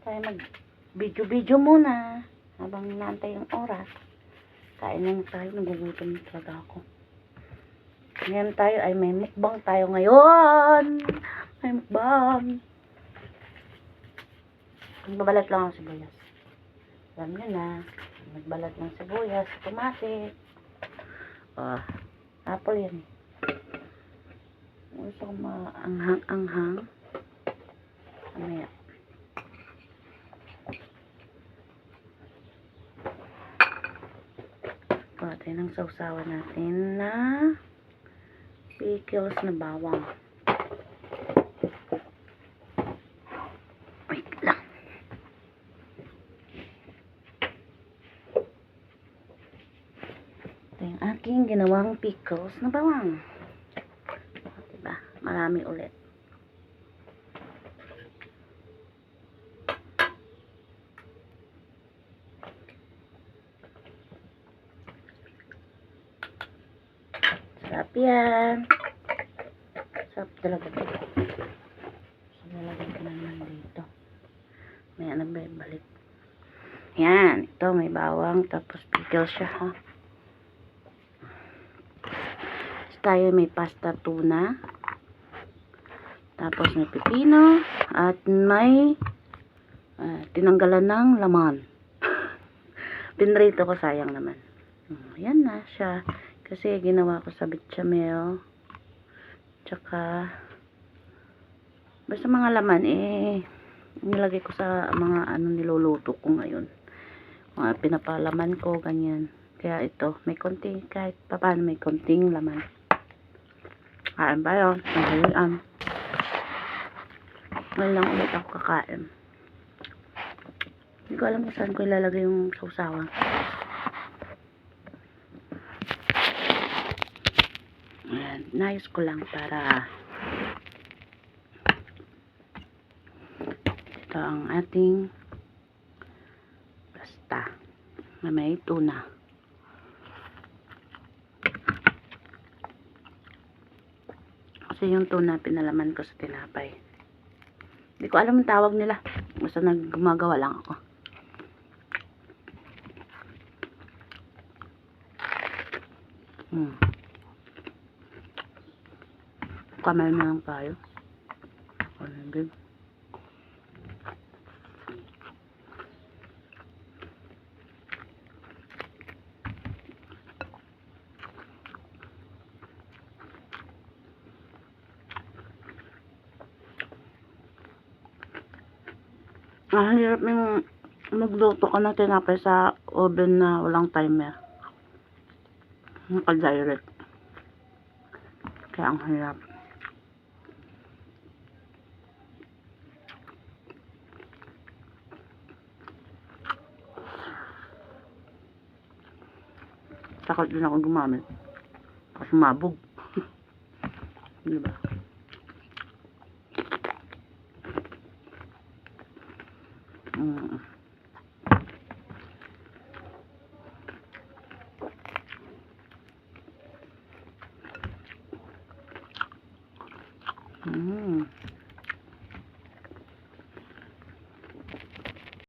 tayo mag video-video muna habang naantay yung oras. Kain lang tayo, nagugutom na talaga ako. Ngayon tayo ay may mukbang tayo ngayon. May mukbang. Magbabalat lang ang sibuyas. Alam nyo na, magbalat ng sibuyas, tomate. Ah, apple yan. Gusto ko maanghang-anghang. Mamaya. Gawa tayo ng sausawan natin na pickles na bawang. Wait lang. Ito yung aking ginawang pickles na bawang. Diba? Marami ulit. Sarap yan. Sarap talaga ito. So, lalagyan ko na naman dito. May ano balik. Yan. Ito may bawang. Tapos pickle siya ha. Tapos tayo may pasta tuna. Tapos may pipino. At may ah, tinanggalan ng laman. Pinrito ko sayang naman. Hmm, Yan na siya. Kasi ginawa ko sa bechamel. Tsaka, basta mga laman eh, nilagay ko sa mga ano niluluto ko ngayon. Mga pinapalaman ko, ganyan. Kaya ito, may konting, kahit paano may konting laman. Kain ba yun? Ang Ngayon lang ulit ako kakain. Hindi ko alam kung saan ko ilalagay yung sausawan. Ayan, nayos ko lang para ito ang ating pasta na may tuna. Kasi yung tuna pinalaman ko sa tinapay. Hindi ko alam ang tawag nila. Basta naggumagawa lang ako. Hmm. Kamay na lang tayo. Ano din? Ah, hirap yung magluto ka ng tinapay sa oven na walang timer. Naka-direct. Kaya ang hirap. Takot din ako gumamit. Kasi mabog. diba? Mm. Mm.